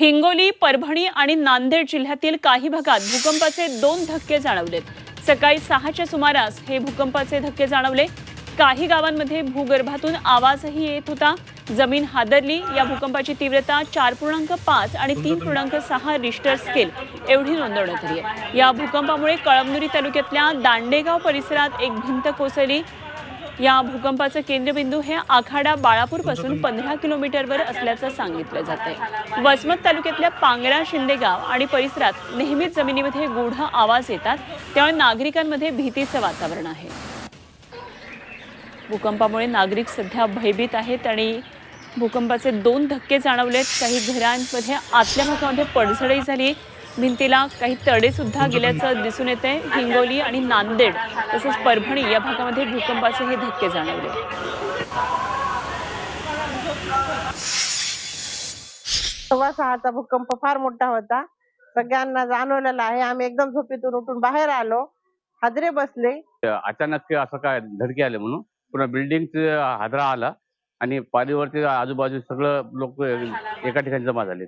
हिंगोली परभणी आणि नांदेड जिल्ह्यातील काही भागात भूकंपाचे दोन धक्के जाणवलेत. सकाळी सहाच्या सुमारास हे भूकंपाचे धक्के जाणवले. काही गावांमध्ये भूगर्भातून आवाजही येत होता. जमीन हादरली. या भूकंपाची तीव्रता चार पूर्णांक पाच आणि तीन पूर्णांक सहा रिश्टर स्केल एवढी नोंदवण्यात आली आहे. या भूकंपामुळे कळमनुरी तालुक्यातल्या दांडेगाव परिसरात एक भिंत कोसळली. या भूकंपाचं केंद्रबिंदू हे आखाडा बाळापूरपासून पंधरा किलोमीटरवर असल्याचं सांगितलं जात वसमत तालुक्यातल्या पांगरा शिंदेगाव आणि परिसरात नेहमीच जमिनीमध्ये गूढ आवाज येतात. त्यामुळे नागरिकांमध्ये भीतीचं वातावरण आहे. भूकंपामुळे नागरिक सध्या भयभीत आहेत आणि भूकंपाचे दोन धक्के जाणवलेत. काही घरांमध्ये आतल्या भागामध्ये पडझडही झाली भिंतीला काही तडे सुद्धा गेल्याचं दिसून येत हिंगोली आणि नांदेड तसंच परभणी या भागामध्ये भूकंपाचे हे धक्के जाणवले. सव्वा सहाचा भूकंप फार मोठा होता. सगळ्यांना जाणवलेला आहे. आम्ही एकदम झोपेतून उठून बाहेर आलो. हादरे बसले. अचानक असं काय धडके आले म्हणून? पुन्हा बिल्डिंगचे हादरा आला आणि पाणीवरती आजूबाजू सगळं लोक एका ठिकाणी जमा झाले